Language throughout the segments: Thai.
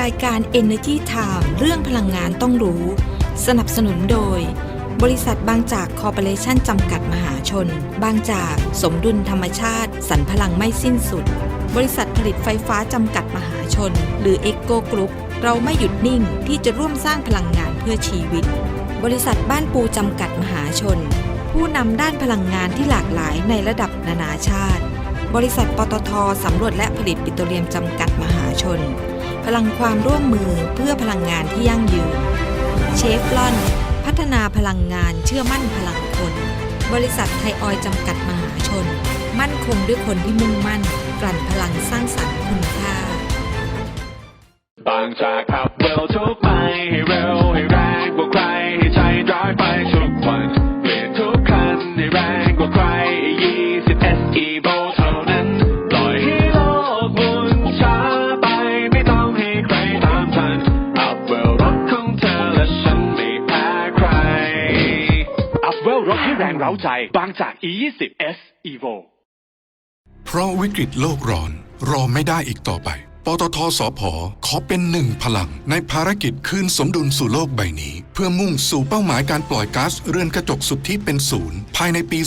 รายการ Energy Time เรื่องพลังงานต้องรู้ สนับสนุนโดย บริษัทบางจากคอร์ปอเรชั่นจำกัดมหาชน บางจากสมดุลธรรมชาติสรรพลังไม่สิ้นสุด บริษัทผลิตไฟฟ้าจำกัดมหาชน หรือ e อ o Group เราไม่หยุดนิ่งที่จะร่วมสร้างพลังงานเพื่อชีวิต บริษัทบ้านปูจำกัดมหาชน ผู้นำด้านพลังงานที่หลากหลายในระดับนานาชาติ บริษัทปตทสำรวจและผลิตปิโตรเลียมจำกัดมหาชน พลังความร่วมมือเพื่อพลังงานที่ยั่งยืน เชฟลอน พัฒนาพลังงานเชื่อมั่นพลังคน บริษัทไทยออยจำกัดมหาชน มั่นคงด้วยคนที่มุ่งมั่น กลั่นพลังสร้างสรรค์คุณค่า บางจากขับเร็วทุกไปให้เร็วให้แรงกว่าใครให้ใจร้ายไปทุกวันเปลี่ยนทุกคันให้แรงกว่าใคร20 SE v o เร้าใจ บางจาก E20 S Evo เพราะวิกฤตโลกร้อน รอไม่ได้อีกต่อไป ปตทสพขอเป็นหนึ่งพลัง ในภารกิจคืนสมดุลสู่โลกใบนี้ เพื่อมุ่งสู่เป้าหมายการปล่อยก๊าซเรือนกระจกสุทธิเป็นศูนย์ ภายในปี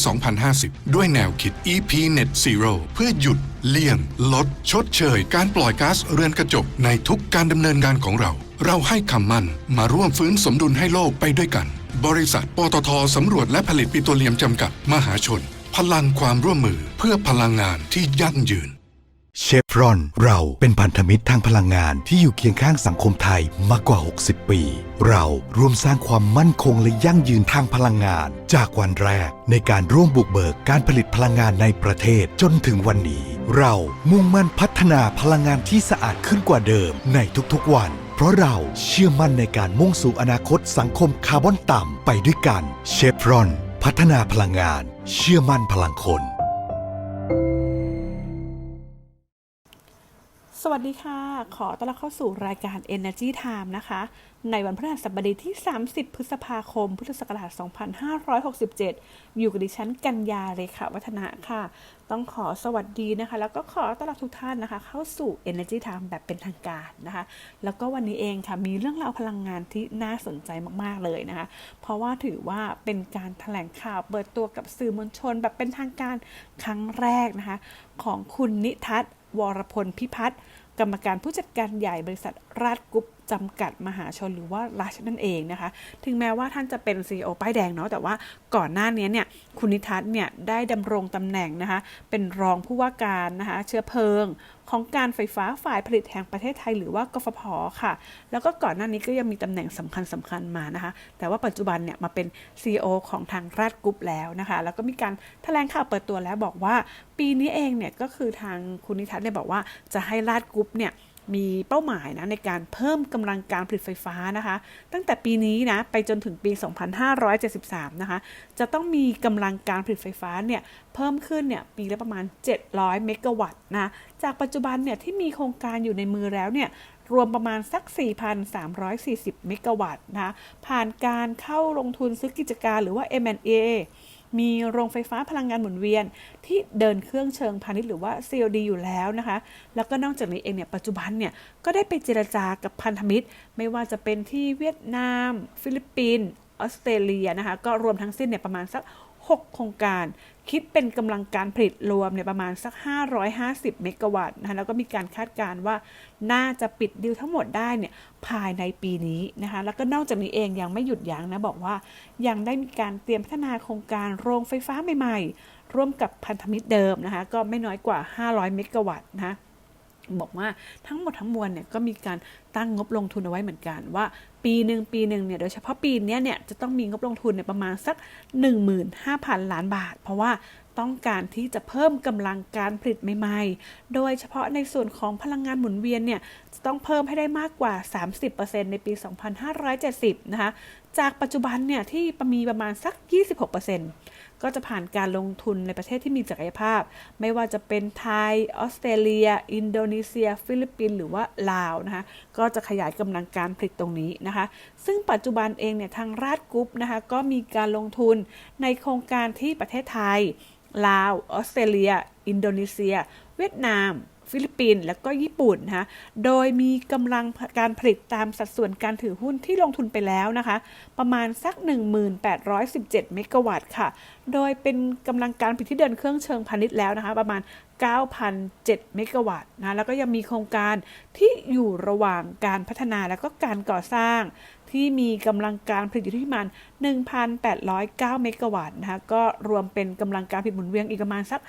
2050 ด้วยแนวคิด EP Net Zero เพื่อหยุดเลี่ยง ลด ชดเชย การปล่อยก๊าซเรือนกระจกในทุกการดำเนินงานของเรา เราให้คำมั่นมาร่วมฟื้นสมดุลให้โลกไปด้วยกัน บริษัท ปตทสำรวจและผลิตปิโตรเลียมจำกัดมหาชน พลังความร่วมมือเพื่อพลังงานที่ยั่งยืน เชฟรอน เราเป็นพันธมิตรทางพลังงานที่อยู่เคียงข้างสังคมไทยมากกว่า 60 ปี เราร่วมสร้างความมั่นคงและยั่งยืนทางพลังงาน จากวันแรกในการร่วมบุกเบิกการผลิตพลังงานในประเทศจนถึงวันนี้ เรามุ่งมั่นพัฒนาพลังงานที่สะอาดขึ้นกว่าเดิมในทุกๆวัน เพราะเราเชื่อมั่นในการมุ่งสู่อนาคตสังคมคาร์บอนต่ำไปด้วยกัน เชฟรอน พัฒนาพลังงาน เชื่อมั่นพลังคน สวัสดีค่ะ ขอต้อนรับเข้าสู่รายการ Energy Time นะคะ ในวันพฤหัสบดีที่ 30 พฤษภาคม พุทธศักราช 2567 อยู่กับดิฉันกัญญาเลยค่ะวัฒนะค่ะ ต้องขอสวัสดีนะคะ แล้วก็ขอต้อนรับทุกท่านนะคะ เข้าสู่ Energy Time แบบเป็นทางการนะคะ แล้วก็วันนี้เองค่ะ มีเรื่องราวพลังงานที่น่าสนใจมากๆเลยนะคะ เพราะว่าถือว่าเป็นการถแถลงข่าวเปิดตัวกับสื่อมวลชนแบบเป็นทางการครั้งแรกนะคะ ของคุณนิทัศน์วรพลพิพัฒน์กรรมการผู้จัดการใหญ่บริษัทราชกรุ๊ป จำกัดมหาชนหรือว่าราชนั่นเองนะคะ ถึงแม้ว่าท่านจะเป็น CEO ป้ายแดงเนาะแต่ว่าก่อนหน้านี้เนี่ยคุณนิทัศน์เนี่ยได้ดำรงตำแหน่งนะคะ เป็นรองผู้ว่าการนะคะเชื้อเพลิงของการไฟฟ้าฝ่ายผลิตแห่งประเทศไทยหรือว่ากฟผค่ะ แล้วก็ก่อนหน้านี้ก็ยังมีตำแหน่งสำคัญสำคัญมานะคะ แต่ว่าปัจจุบันเนี่ยมาเป็น CEO ของทางราชกรุ๊ปแล้วนะคะ แล้วก็มีการแถลงข่าวเปิดตัวแล้วบอกว่า ปีนี้เองเนี่ยก็คือทางคุณนิทัศน์เนี่ยบอกว่าจะให้ราชกรุ๊ปเนี่ย มีเป้าหมายนะในการเพิ่มกำลังการผลิตไฟฟ้านะคะ ตั้งแต่ปีนี้นะไปจนถึงปี 2573 นะคะ จะต้องมีกำลังการผลิตไฟฟ้าเนี่ยเพิ่มขึ้นเนี่ยปีละประมาณ 700 เมกะวัตต์นะ จากปัจจุบันเนี่ยที่มีโครงการอยู่ในมือแล้วเนี่ยรวมประมาณสัก 4,340 เมกะวัตต์นะ ผ่านการเข้าลงทุนซื้อกิจการหรือว่า M&A มีโรงไฟฟ้าพลังงานหมุนเวียน ที่เดินเครื่องเชิงพาณิชย์หรือว่า COD อยู่แล้วนะคะ แล้วก็นอกจากนี้เองเนี่ยปัจจุบันเนี่ยก็ได้ไปเจรจากับพันธมิตร ไม่ว่าจะเป็นที่เวียดนาม ฟิลิปปินส์ออสเตรเลียนะคะ ก็รวมทั้งสิ้นเนี่ยประมาณสัก 6 โครงการ คิดเป็นกำลังการผลิตรวมเนี่ยประมาณสัก 550 เมกะวัตต์นะคะแล้วก็มีการคาดการณ์ว่าน่าจะปิดดิวทั้งหมดได้เนี่ยภายในปีนี้นะคะแล้วก็นอกจากนี้เองยังไม่หยุดยั้งนะบอกว่ายังได้มีการเตรียมพัฒนาโครงการโรงไฟฟ้าใหม่ๆ ร่วมกับพันธมิตรเดิมนะคะก็ไม่น้อยกว่า 500 เมกะวัตต์นะคะ บอกว่าทั้งหมดทั้งมวลเนี่ยก็มีการตั้งงบลงทุนเอาไว้เหมือนกันว่า ปีหนึ่งปีหนึ่งเนี่ยโดยเฉพาะปีนี้เนี่ยจะต้องมีงบลงทุนเนี่ยประมาณสัก 15,000 ล้านบาท เพราะว่าต้องการที่จะเพิ่มกำลังการผลิตใหม่ๆ โดยเฉพาะในส่วนของพลังงานหมุนเวียนเนี่ยจะต้องเพิ่มให้ได้มากกว่า 30%ในปี 2570 นะคะ จากปัจจุบันเนี่ยที่มีประมาณสัก 26% ก็จะผ่านการลงทุนในประเทศที่มีศักยภาพ ไม่ว่าจะเป็นไทย ออสเตรเลีย อินโดนีเซีย ฟิลิปปินส์หรือว่าลาวนะคะ ก็จะขยายกำลังการผลิตตรงนี้นะคะ ซึ่งปัจจุบันเองเนี่ยทางราชกรุ๊ปนะคะก็มีการลงทุนในโครงการที่ประเทศไทย ลาว ออสเตรเลีย อินโดนีเซีย เวียดนาม ฟิลิปปินส์และก็ญี่ปุ่นนะคะโดยมีกำลังการผลิตตามสัดส่วนการถือหุ้นที่ลงทุนไปแล้วนะคะ ประมาณสัก 1817 เมกะวัตต์ค่ะ โดยเป็นกำลังการผลิตที่เดินเครื่องเชิงพาณิชย์แล้วนะคะ ประมาณ 9,007 เมกะวัตต์นะ แล้วก็ยังมีโครงการที่อยู่ระหว่างการพัฒนาและก็การก่อสร้าง ที่มีกำลังการผลิตอยู่ที่ประมาณ 1,809 เมกะวัตต์นะคะก็รวมเป็นกำลังการผลิตหมุนเวียนอีกประมาณสัก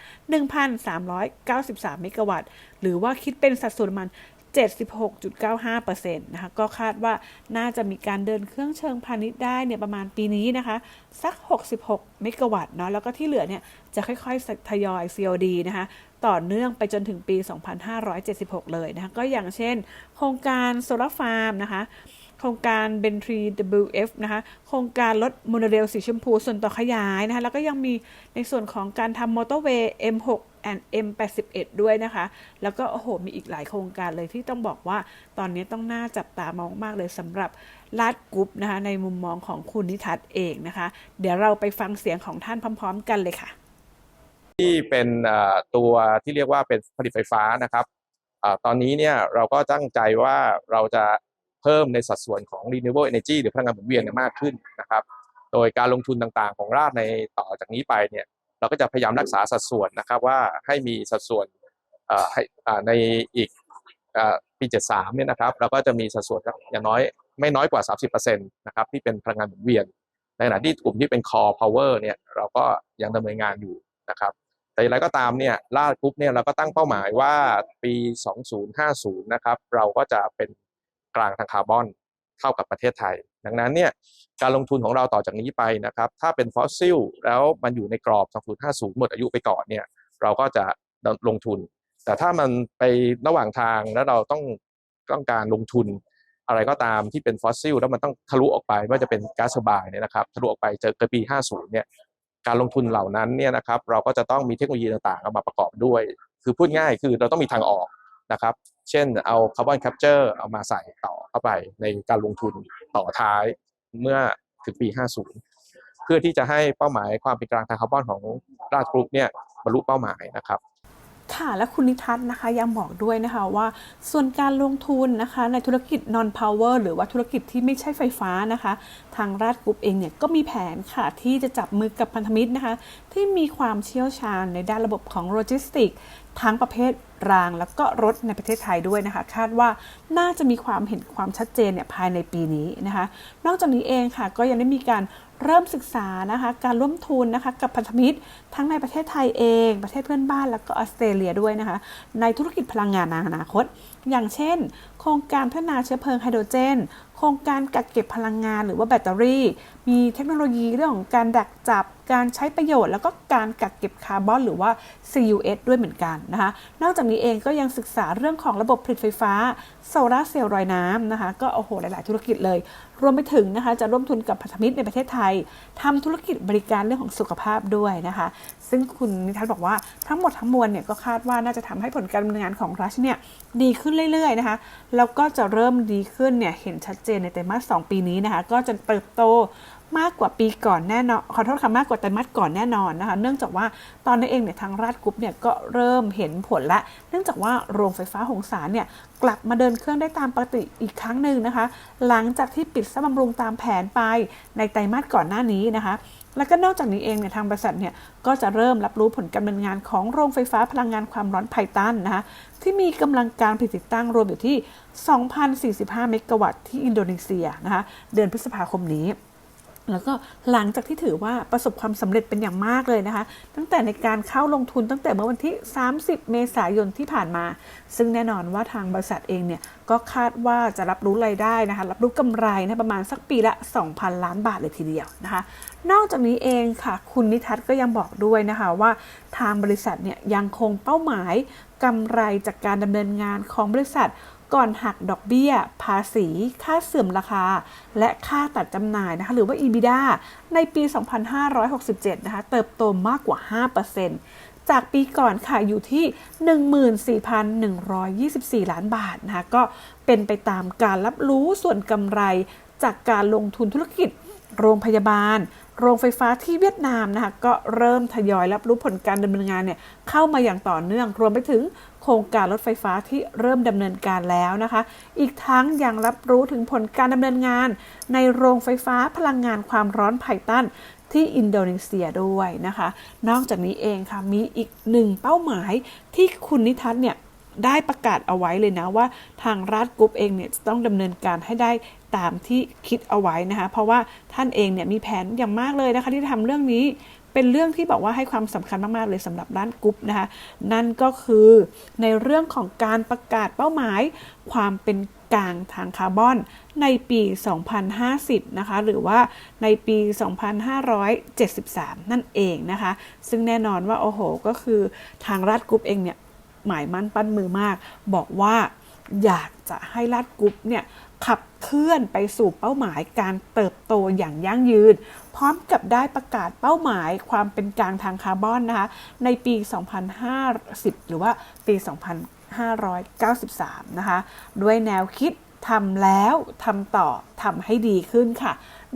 1,393 เมกะวัตต์หรือว่าคิดเป็นสัดส่วนประมาณ76.95%นะคะก็คาดว่าน่าจะมีการเดินเครื่องเชิงพาณิชย์ได้เนี่ยประมาณปีนี้นะคะสัก 66 เมกะวัตต์เนาะแล้วก็ที่เหลือเนี่ยจะค่อยๆทยอย COD นะคะต่อเนื่องไปจนถึงปี 2576 เลยนะคะก็อย่างเช่น โครงการโซลาร์ฟาร์มนะคะ โครงการเบนทรี WF นะคะโครงการรถโมโนเรลสีชมพูส่วนต่อขยายนะคะแล้วก็ยังมีในส่วนของการทำมอเตอร์เวย์ M6 and M81 ด้วยนะคะ แล้วก็โอ้โห มีอีกหลายโครงการเลยที่ต้องบอกว่าตอนนี้ต้องน่าจับตามองมากเลยสำหรับลาดกรุ๊ปนะคะ ในมุมมองของคุณนิทัศน์เองนะคะ เดี๋ยวเราไปฟังเสียงของท่านพร้อม ๆ กันเลยค่ะ ที่เป็นตัวที่เรียกว่าเป็นผลิตไฟฟ้านะครับอตอนนี้เนี่ยเราก็ตั้งใจว่าเราจะ เพิ่มในสัดส่วนของ renewable energy หรือพลังงานหมุนเวียนเนี่ยมากขึ้นนะครับ โดยการลงทุนต่างๆ ของราชในต่อจากนี้ไปเนี่ยเราก็จะพยายามรักษาสัดส่วนนะครับว่าให้มีสัดส่วนให้อ่าในอีกเอ่อปี73เนี่ยนะครับเราก็จะมีสัดส่วนอย่างน้อยไม่น้อยกว่า 30%นะครับที่เป็นพลังงานหมุนเวียน ในขณะที่กลุ่มที่เป็น core power เนี่ยเราก็ยังดำเนินงานอยู่นะครับแต่อย่างไรก็ตามเนี่ยล่ากรุ๊ปเนี่ยเราก็ตั้งเป้าหมายว่าปี 2050 นะครับเราก็จะเป็น กลางทางคาร์บอนเท่ากับประเทศไทย ดังนั้นเนี่ยการลงทุนของเราต่อจากนี้ไปนะครับ ถ้าเป็นฟอสซิลแล้วมันอยู่ในกรอบ 2050 หมดอายุไปก่อนเนี่ยเราก็จะลงทุน แต่ถ้ามันไประหว่างทางแล้วเราต้องต้องการลงทุนอะไรก็ตามที่เป็นฟอสซิลแล้วมันต้องทะลุออกไปไม่ว่าจะเป็นก๊าซบายเนี่ยนะครับทะลุออกไปเจอเกินปี 50 เนี่ยการลงทุนเหล่านั้นเนี่ยนะครับเราก็จะต้องมีเทคโนโลยีต่างๆเอามาประกอบด้วย คือพูดง่ายคือเราต้องมีทางออกนะครับ เช่นเอาคาร์บอนแคปเจอร์เอามาใส่ต่อเข้าไปในการลงทุนต่อท้ายเมื่อถึงปี 50 เพื่อที่จะให้เป้าหมายความเป็นกลางทางคาร์บอนของราชกรุ๊ปเนี่ยบรรลุเป้าหมายนะครับค่ะและคุณนิทัศน์นะคะยังบอกด้วยนะคะว่าส่วนการลงทุนนะคะในธุรกิจ non power หรือว่าธุรกิจที่ไม่ใช่ไฟฟ้านะคะ ทางราชกรุ๊ปเองเนี่ยก็มีแผนค่ะที่จะจับมือกับพันธมิตรนะคะ ที่มีความเชี่ยวชาญในด้านระบบของโลจิสติก ทั้งประเภทรางแล้วก็รถในประเทศไทยด้วยนะคะ คาดว่าน่าจะมีความเห็นความชัดเจนเนี่ยภายในปีนี้นะคะ นอกจากนี้เองค่ะก็ยังได้มีการเริ่มศึกษานะคะการร่วมทุนนะคะกับพันธมิตร ทั้งในประเทศไทยเอง ประเทศเพื่อนบ้านแล้วก็ออสเตรเลียด้วยนะคะ ในธุรกิจพลังงานในอนาคต อย่างเช่น โครงการพัฒนาเชื้อเพลิงไฮโดรเจน โครงการกักเก็บพลังงานหรือว่าแบตเตอรี่ มีเทคโนโลยีเรื่องของการดักจับ การใช้ประโยชน์ แล้วก็การกักเก็บคาร์บอนหรือว่า CUS ด้วยเหมือนกันนะคะ นอกจากนี้เองก็ยังศึกษาเรื่องของระบบผลิตไฟฟ้าโซลาร์เซลล์ลอยน้ำนะคะ ก็โอ้โหหลาย ๆ ธุรกิจเลยรวมไปถึงนะคะจะร่วมทุนกับพันธมิตรในประเทศไทยทำธุรกิจบริการเรื่องของสุขภาพด้วยนะคะ ซึ่งคุณนิทัศน์บอกว่าทั้งหมดทั้งมวลเนี่ยก็คาดว่าน่าจะทำให้ผลการดำเนินงานของรัชเนี่ยดีขึ้นเรื่อยๆนะคะแล้วก็จะเริ่มดีขึ้นเนี่ยเห็นชัดเจนในไตรมาส2ปีนี้นะคะ ก็จะเติบโต มากกว่าปีก่อนแน่นอนขอโทษค่ะมากกว่าไตรมาสก่อนแน่นอนนะคะ เนื่องจากว่าตอนนี้เองเนี่ยทางราชกรุ๊ปเนี่ยก็เริ่มเห็นผลละ เนื่องจากว่าโรงไฟฟ้าหงสาเนี่ยกลับมาเดินเครื่องได้ตามปกติอีกครั้งหนึ่งนะคะ หลังจากที่ปิดซ่อมบำรุงตามแผนไปในไตรมาสก่อนหน้านี้นะคะแล้วก็นอกจากนี้เองเนี่ยทางบริษัทเนี่ยก็จะเริ่มรับรู้ผลการดำเนินงานของโรงไฟฟ้าพลังงานความร้อนไพตันนะคะที่มีกำลังการผลิตติดตั้งรวมอยู่ที่ 2,045 เมกะวัตต์ที่อินโดนีเซียนะคะเดือนพฤษภาคมนี้ แล้วก็หลังจากที่ถือว่าประสบความสำเร็จเป็นอย่างมากเลยนะคะ ตั้งแต่ในการเข้าลงทุนตั้งแต่เมื่อวันที่ 30 เมษายนที่ผ่านมา ซึ่งแน่นอนว่าทางบริษัทเองเนี่ยก็คาดว่าจะรับรู้รายได้นะคะ รับรู้กำไรนะประมาณสักปีละ 2,000 ล้านบาทเลยทีเดียวนะคะ นอกจากนี้เองค่ะ คุณนิทัศน์ก็ยังบอกด้วยนะคะว่าทางบริษัทเนี่ยยังคงเป้าหมายกำไรจากการดำเนินงานของบริษัท ก่อนหักดอกเบี้ย ภาษี ค่าเสื่อมราคา และค่าตัดจำหน่ายนะคะหรือว่า EBITDA ในปี 2567 นะคะ เติบโตมากกว่า 5%จากปีก่อนค่ะอยู่ที่ 14,124 ล้านบาทนะคะก็เป็นไปตามการรับรู้ส่วนกำไรจากการลงทุนธุรกิจ โรงพยาบาล โรงไฟฟ้าที่เวียดนามนะคะก็เริ่มทยอยรับรู้ผลการดำเนินงานเนี่ยเข้ามาอย่างต่อเนื่องรวมไปถึงโครงการรถไฟฟ้าที่เริ่มดำเนินการแล้วนะคะ อีกทั้งยังรับรู้ถึงผลการดำเนินงาน ในโรงไฟฟ้าพลังงานความร้อนไผ่ตันที่อินโดนีเซียด้วยนะคะ นอกจากนี้เองค่ะมีอีกหนึ่งเป้าหมายที่คุณนิทัศน์เนี่ย ได้ประกาศเอาไว้เลยนะว่าทางรัฐกรุ๊ปเองเนี่ยจะต้องดำเนินการให้ได้ตามที่คิดเอาไว้นะคะเพราะว่าท่านเองเนี่ยมีแผนอย่างมากเลยนะคะที่จะทำเรื่องนี้เป็นเรื่องที่บอกว่าให้ความสำคัญมาก ๆ เลยสำหรับร้านกรุ๊ปนะคะ นั่นก็คือในเรื่องของการประกาศเป้าหมาย ความเป็นกลางทางคาร์บอนในปี 2050 นะคะ หรือว่าในปี 2573 นั่นเองนะคะ ซึ่งแน่นอนว่า โอ้โห ก็คือทางรัฐกรุ๊ปเองเนี่ย หมายมั่นปั้นมือมาก บอกว่าอยากจะให้ลาดกรุ๊ปเนี่ยขับเคลื่อนไปสู่เป้าหมายการเติบโตอย่างยั่งยืน พร้อมกับได้ประกาศเป้าหมายความเป็นกลางทางคาร์บอนนะคะในปี 2050 หรือว่าปี 2593 นะคะ ด้วยแนวคิดทำแล้วทำต่อทำให้ดีขึ้นค่ะ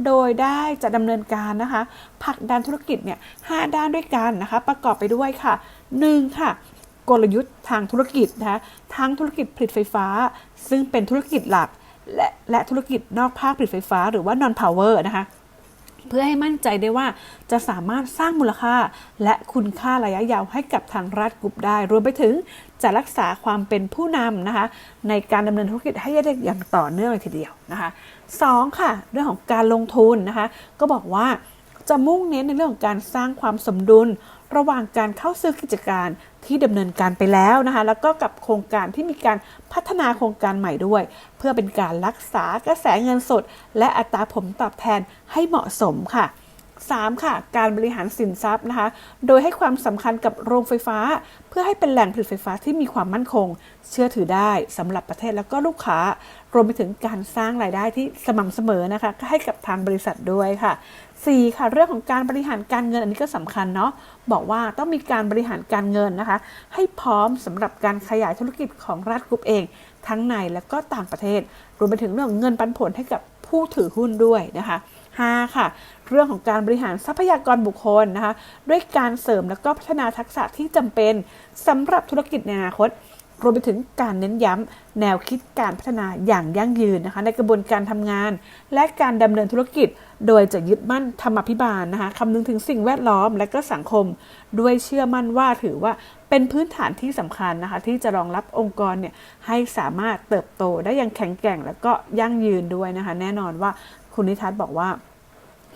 โดยได้จะดำเนินการนะคะผลักดันธุรกิจเนี่ย5ด้านด้วยกันนะคะ ประกอบไปด้วยค่ะ 1. ค่ะ กลยุทธ์ทางธุรกิจนะคะทั้งธุรกิจผลิตไฟฟ้า ซึ่งเป็นธุรกิจหลัก และและธุรกิจนอกภาคผลิตไฟฟ้า หรือว่า non power นะคะเพื่อให้มั่นใจได้ว่าจะสามารถสร้างมูลค่า และคุณค่าระยะยาวให้กับทางรัฐกรุ๊ปได้ รวมไปถึงจะรักษาความเป็นผู้นำนะคะในการดำเนินธุรกิจให้ได้อย่างต่อเนื่องเลยทีเดียวนะคะสองค่ะเรื่องของการลงทุนนะคะก็บอกว่าจะมุ่งเน้นในเรื่องของการสร้างความสมดุล ระหว่างการเข้าซื้อกิจการ ที่ดำเนินการไปแล้วนะคะ แล้วก็กับโครงการที่มีการพัฒนาโครงการใหม่ด้วย เพื่อเป็นการรักษากระแสเงินสด และอัตราผลตอบแทนให้เหมาะสมค่ะ 3. ค่ะ การบริหารสินทรัพย์นะคะ โดยให้ความสำคัญกับโรงไฟฟ้า เพื่อให้เป็นแหล่งผลิตไฟฟ้าที่มีความมั่นคง เชื่อถือได้สำหรับประเทศแล้วก็ลูกค้า รวมไปถึงการสร้างรายได้ที่สม่ำเสมอนะคะให้กับทางบริษัทด้วยค่ะ 4. ค่ะ เรื่องของการบริหารการเงินอันนี้ก็สำคัญเนาะบอกว่าต้องมีการบริหารการเงินนะคะ ให้พร้อมสำหรับการขยายธุรกิจของรัฐกรุ๊ปเอง ทั้งในและก็ต่างประเทศ รวมไปถึงเรื่องเงินปันผลให้กับผู้ถือหุ้นด้วยนะคะ 5. ค่ะ เรื่องของการบริหารทรัพยากรบุคคลนะคะ ด้วยการเสริมและก็พัฒนาทักษะที่จำเป็นสำหรับธุรกิจในอนาคตรวมไปถึงการเน้นย้ำแนวคิดการพัฒนาอย่างยั่งยืนนะคะ ในกระบวนการทำงาน และการดำเนินธุรกิจ โดยจะยึดมั่นธรรมภิบาลนะคะคำนึงถึงสิ่งแวดล้อมและก็สังคม ด้วยเชื่อมั่นว่าถือว่าเป็นพื้นฐานที่สำคัญนะคะ ที่จะรองรับองค์กรเนี่ยให้สามารถเติบโตได้อย่างแข็งแกร่ง และก็ยั่งยืนด้วยนะคะ แน่นอนว่าคุณนิทัศน์บอกว่า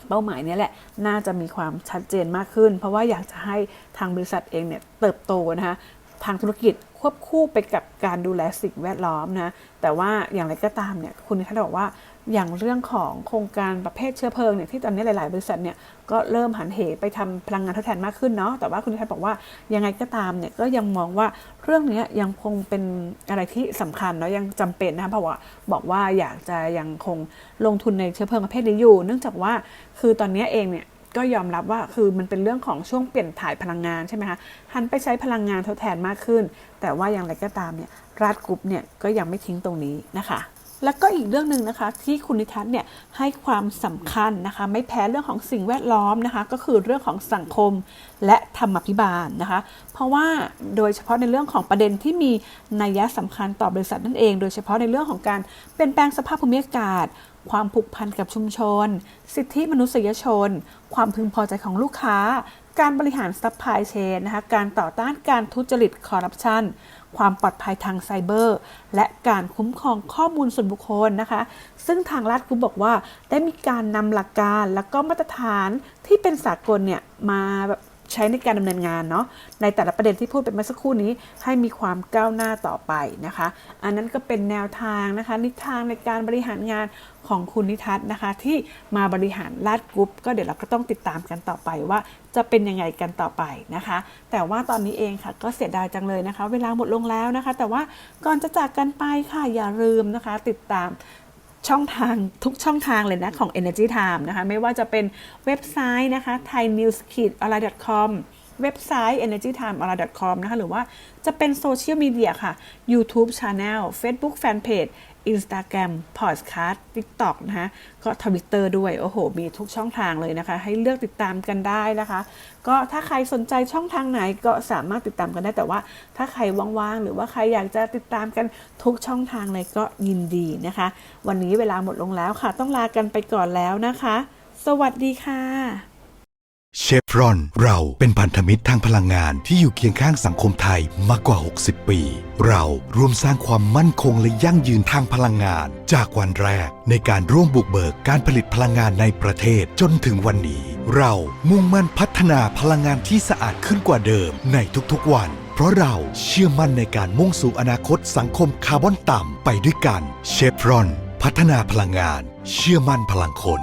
เป้าหมายเนี้แหละ น่าจะมีความชัดเจนมากขึ้น เพราะว่าอยากจะให้ทางบริษัทเองเนี่ยเติบโตนะคะทางธุรกิจควบคู่ไปกับการดูแลสิ่งแวดล้อมนะ แต่ว่าอย่างไรก็ตามเนี่ย คุณนิทัศน์บอกว่า อย่างเรื่องของโครงการประเภทเชื้อเพลิงเนี่ยที่ตอนนี้หลาย ๆ บริษัทเนี่ยก็เริ่มหันเหไปทำพลังงานทดแทนมากขึ้นเนาะแต่ว่าคุณนิทัศน์บอกว่ายังไงก็ตามเนี่ยก็ยังมองว่าเรื่องนี้ยังคงเป็นอะไรที่สำคัญเนาะยังจำเป็นนะคะเพราะว่าบอกว่าอยากจะยังคงลงทุนในเชื้อเพลิงประเภทนี้อยู่ เนื่องจากว่าคือตอนนี้เองเนี่ยก็ยอมรับว่าคือมันเป็นเรื่องของช่วงเปลี่ยนถ่ายพลังงานใช่ไหมคะหันไปใช้พลังงานทดแทนมากขึ้น แต่ว่าอย่างไรก็ตามเนี่ยรัฐกรุ๊ปเนี่ยก็ยังไม่ทิ้งตรงนี้นะคะ แล้วก็อีกเรื่องหนึ่งนะคะที่คุณนิทัศน์เนี่ยให้ความสำคัญนะคะไม่แพ้เรื่องของสิ่งแวดล้อมนะคะก็คือเรื่องของสังคมและธรรมพิบาลนะคะ เพราะว่าโดยเฉพาะในเรื่องของประเด็นที่มีนัยยะสำคัญต่อบริษัทนั่นเอง โดยเฉพาะในเรื่องของการเปลี่ยนแปลงสภาพภูมิอากาศ ความผูกพันกับชุมชน สิทธิมนุษยชน ความพึงพอใจของลูกค้า การบริหารซัพพลายเชนนะคะการต่อต้านการทุจริตคอร์รัปชัน ความปลอดภัยทางไซเบอร์ และการคุ้มครองข้อมูลส่วนบุคคลนะคะ ซึ่งทางรัฐคุบอกว่าได้มีการนำหลักการและก็มาตรฐานที่เป็นสากลเนี่ยมาแบบ ใช้ในการดำเนินงานเนาะในแต่ละประเด็นที่พูดไปเมื่อสักครู่นี้ให้มีความก้าวหน้าต่อไปนะคะ อันนั้นก็เป็นแนวทางนะคะนิทางในการบริหารงานของคุณนิทัศน์นะคะ ที่มาบริหารลาดกรุ๊ปก็เดี๋ยวเราก็ต้องติดตามกันต่อไปว่าจะเป็นยังไงกันต่อไปนะคะ แต่ว่าตอนนี้เองค่ะก็เสียดายจังเลยนะคะ เวลาหมดลงแล้วนะคะ แต่ว่าก่อนจะจากกันไปค่ะอย่าลืมนะคะ ติดตาม ช่องทางทุกช่องทางเลยนะของ Energy Time นะคะไม่ว่าจะเป็นเว็บไซต์นะคะ thainews a l a com เว็บไซต์ energytime a l a com นะคะหรือว่าจะเป็นโซเชียลมีเดียค่ะ YouTube Channel Facebook Fanpage Instagram Podcast TikTok นะคะก็ Twitter ด้วย โอ้โห มีทุกช่องทางเลยนะคะ ให้เลือกติดตามกันได้นะคะ ก็ถ้าใครสนใจช่องทางไหนก็สามารถติดตามกันได้แต่ว่า ถ้าใครว่างๆ หรือว่าใครอยากจะติดตามกันทุกช่องทางเลยก็ยินดีนะคะ วันนี้เวลาหมดลงแล้วค่ะ ต้องลากันไปก่อนแล้วนะคะ สวัสดีค่ะ เชฟรอนเราเป็นพันธมิตรทางพลังงานที่อยู่เคียงข้างสังคมไทยมากกว่า 60 ปี เราร่วมสร้างความมั่นคงและยั่งยืนทางพลังงาน จากวันแรกในการร่วมบุกเบิกการผลิตพลังงานในประเทศจนถึงวันนี้ เรามุ่งมั่นพัฒนาพลังงานที่สะอาดขึ้นกว่าเดิมในทุกๆวัน เพราะเราเชื่อมั่นในการมุ่งสู่อนาคตสังคมคาร์บอนต่ำไปด้วยกัน เชฟรอน พัฒนาพลังงาน เชื่อมั่นพลังคน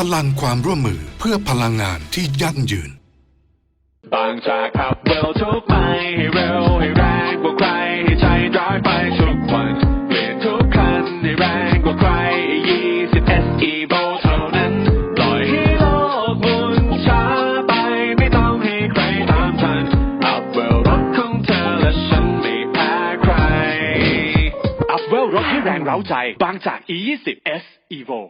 พลังความร่วมมือเพื่อพลังงานที่ยั่งยืน บางจากขับเร็วทุกไปให้เร็วให้แรงกว่าใครให้ใจร้ายไปทุกวันเปลี่ยนทุกคันให้แรงกว่าใคร20 SE v o เท่านั้นปล่อยให้โลกหมุนช้าไปไม่ต้องให้ใครตามทันอัพเวลรถของเธอและฉันไม่แพ้ใครอัพเวลรถให้แรงเร้าใจ บางจาก E20 S Evo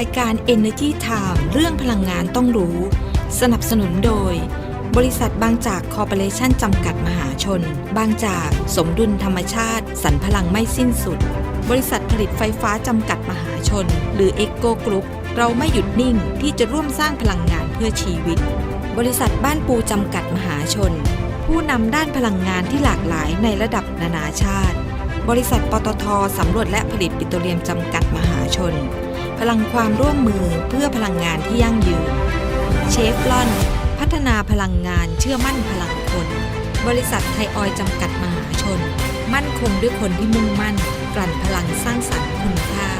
ายการ Energy Time เรื่องพลังงานต้องรู้ สนับสนุนโดย บริษัทบางจากคอร์ปอเรชั่นจำกัดมหาชน บางจากสมดุลธรรมชาติสรรพลังไม่สิ้นสุด บริษัทผลิตไฟฟ้าจำกัดมหาชน หรือ e c o Group เราไม่หยุดนิ่งที่จะร่วมสร้างพลังงานเพื่อชีวิต บริษัทบ้านปูจำกัดมหาชน ผู้นำด้านพลังงานที่หลากหลายในระดับนานาชาติ บริษัทปตทสำรวจและผลิตปิโตรเลียมจำกัดมหาชน พลังความร่วมมือเพื่อพลังงานที่ยั่งยืน เชฟลอน พัฒนาพลังงานเชื่อมั่นพลังคน บริษัทไทยออยจำกัดมหาชน มั่นคงด้วยคนที่มุ่งมั่น กลั่นพลังสร้างสรรค์คุณค่า